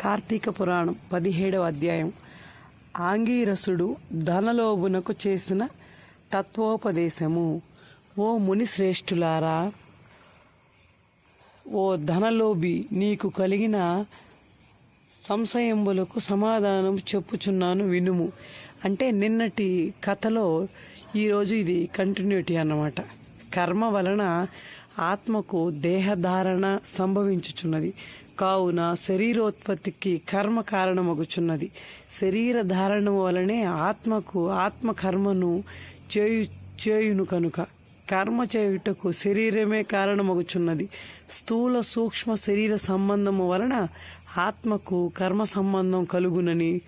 కార్తీక పురాణం పదిహేడవ అధ్యాయం. ఆంగీరసుడు ధనలోభునకు చేసిన తత్వోపదేశము. ఓ ముని శ్రేష్ఠులారా ఓ ధనలోభి నీకు కలిగిన సంశయములకు సమాధానం చెప్పుచున్నాను వినుము. అంటే నిన్నటి కథలో ఈరోజు ఇది కంటిన్యూటీ అన్నమాట. కర్మ వలన ఆత్మకు దేహధారణ సంభవించుచున్నది. కావున శరీరోత్పత్తికి కర్మ కారణమగుచున్నది. శరీర ధారణ వలనే ఆత్మకు ఆత్మ కర్మను చేయు చేయును కనుక. కర్మ చేయుటకు శరీరమే కారణమగుచున్నది. స్థూల సూక్ష్మ శరీర సంబంధము వలన ఆత్మకు కర్మ సంబంధం కలుగునని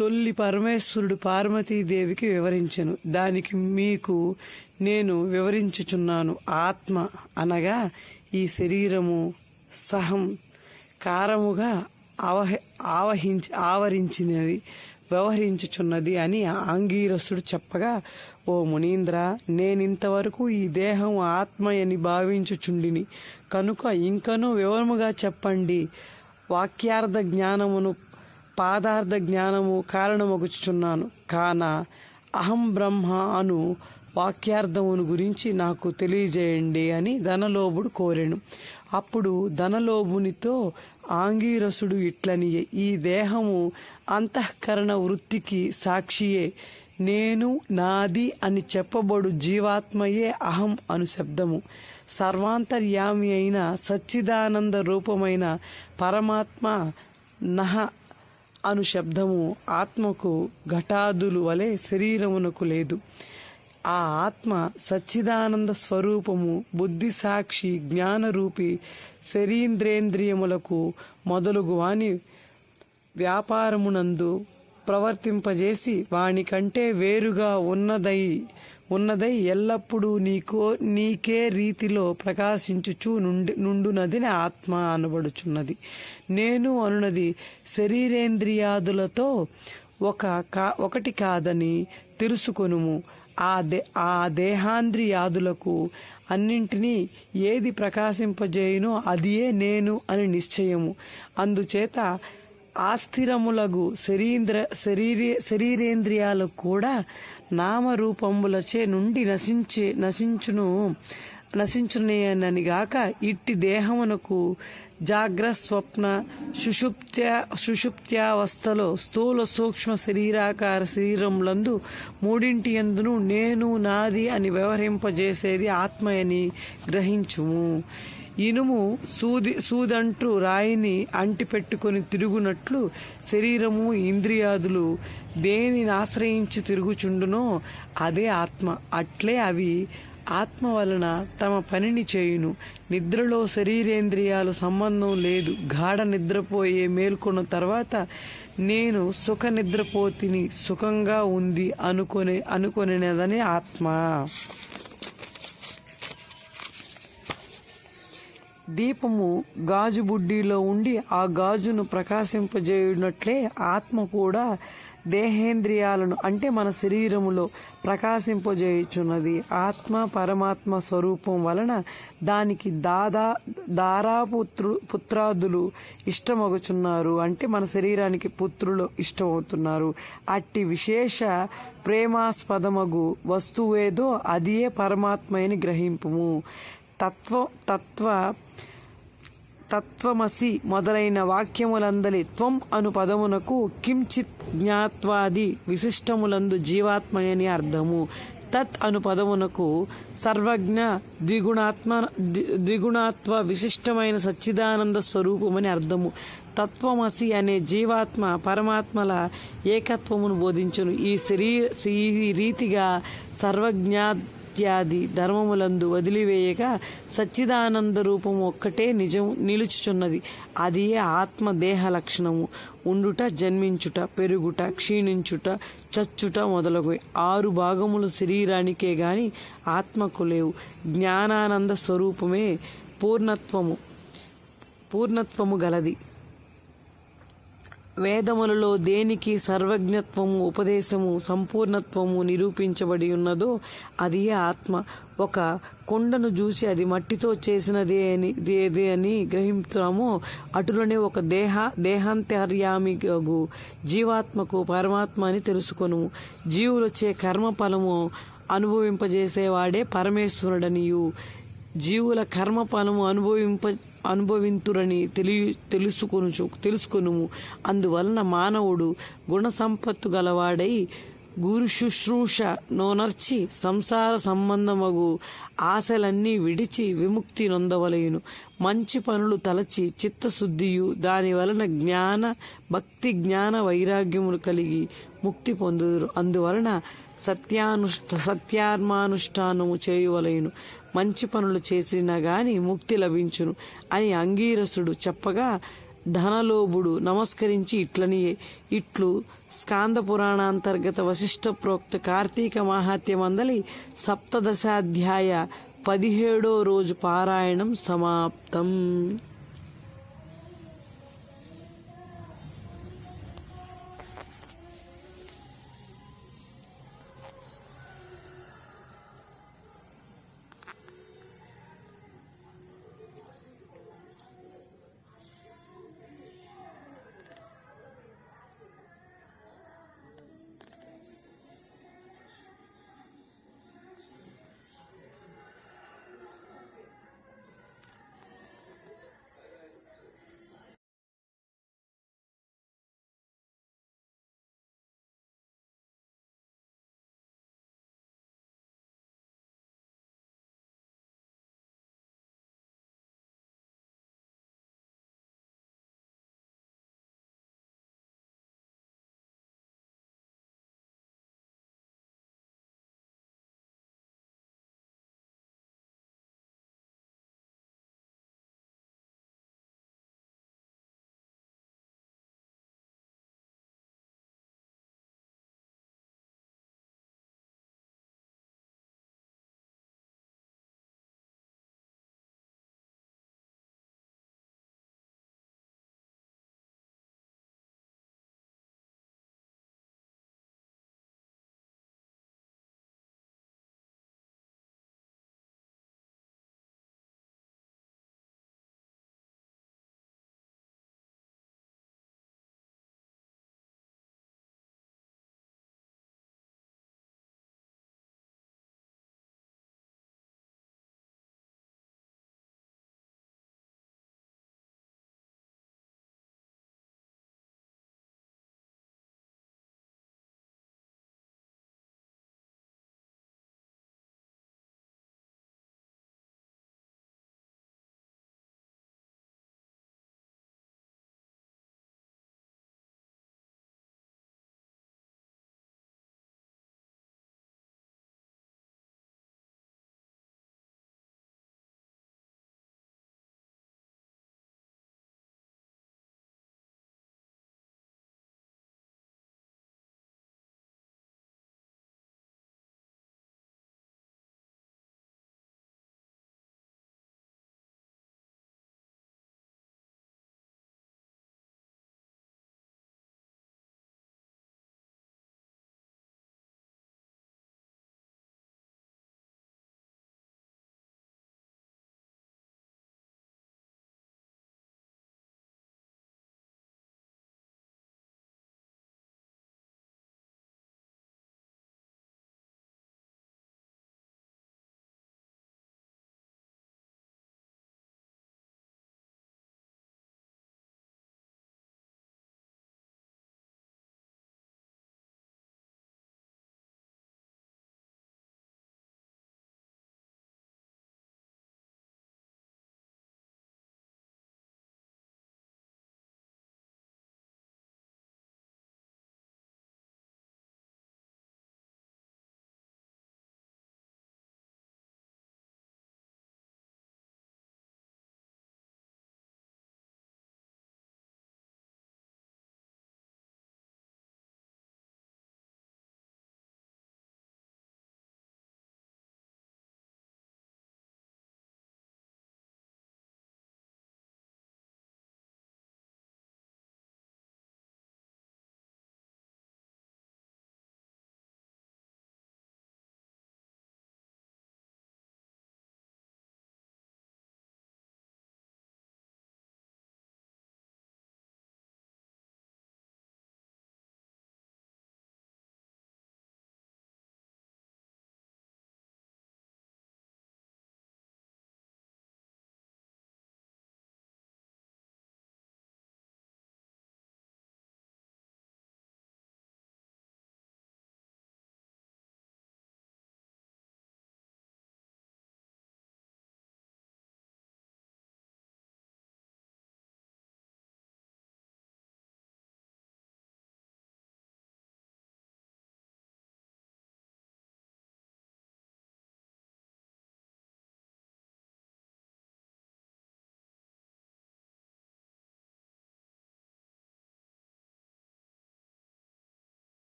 తొల్లి పరమేశ్వరుడు పార్వతీదేవికి వివరించెను. దానికి మీకు నేను వివరించుచున్నాను. ఆత్మ అనగా ఈ శరీరము సహం కారముగా అవహ ఆవహించి ఆవరించినది వ్యవహరించుచున్నది అని ఆంగీరసుడు చెప్పగా ఓ మునీంద్ర నేనింతవరకు ఈ దేహం ఆత్మయని భావించుచుండిని. కనుక ఇంకనూ వివరముగా చెప్పండి. వాక్యార్థ జ్ఞానమును పాదార్థ జ్ఞానము కారణమగుచుచున్నాను. కాన అహం బ్రహ్మ అను వాక్యార్థమును గురించి నాకు తెలియజేయండి అని ధనలోభుడు కోరాను. అప్పుడు ధనలోభునితో ఆంగీరసుడు ఇట్లనియే ఈ దేహము అంతఃకరణ వృత్తికి సాక్షియే. నేను నాది అని చెప్పబడు జీవాత్మయే అహం అను శబ్దము. సర్వాంతర్యామి అయిన సచ్చిదానంద రూపమైన పరమాత్మ నహ అను శబ్దము ఆత్మకు ఘటాదులు వలె శరీరమునకు లేదు. ఆ ఆత్మ సచ్చిదానంద స్వరూపము బుద్ధి సాక్షి జ్ఞానరూపి శరీంద్రేంద్రియములకు మొదలుగు వాని వ్యాపారమునందు ప్రవర్తింపజేసి వాని కంటే వేరుగా ఉన్నదై ఉన్నదై ఎల్లప్పుడూ నీకో నీకే రీతిలో ప్రకాశించుచు నుండి నుండునది ఆత్మ అనబడుచున్నది. నేను అనునది శరీరేంద్రియాదులతో ఒక కా ఒకటి కాదని తెలుసుకొనుము. ఆ దే ఆ దేహాంద్రియాదులకు అన్నింటినీ ఏది ప్రకాశింపజేయునో అదియే నేను అని నిశ్చయము. అందుచేత ఆస్థిరములగు శరీంద్ర శరీరే శరీరేంద్రియాలు కూడా నామరూపములచే నుండి నశించే నశించును. నశించునేననిగాక ఇట్టి దేహమునకు జాగ్ర స్వప్న సుషుప్త్య సుషుప్త్యావస్థలో స్థూల సూక్ష్మ శరీరాకార శరీరములందు మూడింటి ఎందును నేను నాది అని వ్యవహరింపజేసేది ఆత్మయని గ్రహించుము. ఇనుము సూది సూదంటూ రాయిని అంటిపెట్టుకొని తిరుగునట్లు శరీరము ఇంద్రియాదులు దేనిని ఆశ్రయించి తిరుగుచుండునో అదే ఆత్మ. అట్లే అవి ఆత్మ వలన తమ పనిని చేయును. నిద్రలో శరీరేంద్రియాలు సంబంధం లేదు. గాఢ నిద్రపోయే మేల్కొన్న తర్వాత నేను సుఖ నిద్రపోతిని సుఖంగా ఉంది అనుకునే అనుకునేదని ఆత్మ. దీపము గాజు బుడ్డిలో ఉండి ఆ గాజును ప్రకాశింపజేయునట్లే ఆత్మ కూడా దేహేంద్రియాలను అంటే మన శరీరములో ప్రకాశింపజేయుచున్నది. ఆత్మ పరమాత్మ స్వరూపం వలన దానికి దాదా దారాపుత్రు పుత్రాదులు ఇష్టమగుచున్నారు. అంటే మన శరీరానికి పుత్రులు ఇష్టమవుతున్నారు. అట్టి విశేష ప్రేమాస్పదమగు వస్తువేదో అదియే పరమాత్మని గ్రహింపుము. తత్వ తత్వ తత్వమసి మొదలైన వాక్యములందలి త్వం అను పదమునకు కించిత్ జ్ఞాత్వాది విశిష్టములందు జీవాత్మయని అర్థము. తత్ అను పదమునకు సర్వజ్ఞ ద్విగుణాత్మ ద్విగుణాత్వ విశిష్టమైన సచ్చిదానంద స్వరూపమని అర్థము. తత్వమసి అనే జీవాత్మ పరమాత్మల ఏకత్వమును బోధించును. ఈ శరీర ఈ రీతిగా సర్వజ్ఞా ఇత్యాది ధర్మములందు వదిలివేయక సచ్చిదానంద రూపము ఒక్కటే నిజం నిలుచుచున్నది. అది ఆత్మ దేహ లక్షణము. ఉండుట జన్మించుట పెరుగుట క్షీణించుట చచ్చుట మొదలగు ఆరు భాగములు శరీరానికే గాని ఆత్మకు లేవు. జ్ఞానానంద స్వరూపమే పూర్ణత్వము. పూర్ణత్వము గలది. వేదములలో దేనికి సర్వజ్ఞత్వము ఉపదేశము సంపూర్ణత్వము నిరూపించబడి ఉన్నదో అది ఆత్మ. ఒక కొండను చూసి అది మట్టితో చేసినదే అని దేదే అని గ్రహించామో అటులోనే ఒక దేహ దేహాంతర్యామిగు జీవాత్మకు పరమాత్మ అని తెలుసుకొను. జీవులొచ్చే కర్మ ఫలము అనుభవింపజేసేవాడే పరమేశ్వరుడనియు. జీవుల కర్మ ఫలము అనుభవింప అనుభవింతురని తెలియ తెలుసుకొను తెలుసుకొనుము. అందువలన మానవుడు గుణ సంపత్తు గలవాడై గురు శుశ్రూష నోనర్చి సంసార సంబంధమగు ఆశలన్నీ విడిచి విముక్తి నొందవలయును మంచి పనులు తలచి చిత్తశుద్ధియు దాని వలన జ్ఞాన భక్తి జ్ఞాన వైరాగ్యములు కలిగి ముక్తి పొందుదురు. అందువలన సత్యానుష్ఠ సత్యాత్మానుష్ఠానము చేయవలయును మంచి పనులు చేసినా గాని ముక్తి లభించును అని అంగీరసుడు చెప్పగా ధనలోభుడు నమస్కరించి ఇట్లనియే ఇట్లు స్కాంద పురాణాంతర్గత వశిష్ఠ ప్రోక్త కార్తీక మాహాత్యమందలి సప్తదశాధ్యాయ పదిహేడో రోజు పారాయణం సమాప్తం.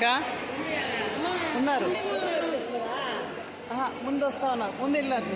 అక్క? ఉన్నారు. ముందు వస్తా ఉన్నారు. ముందు వెళ్ళారు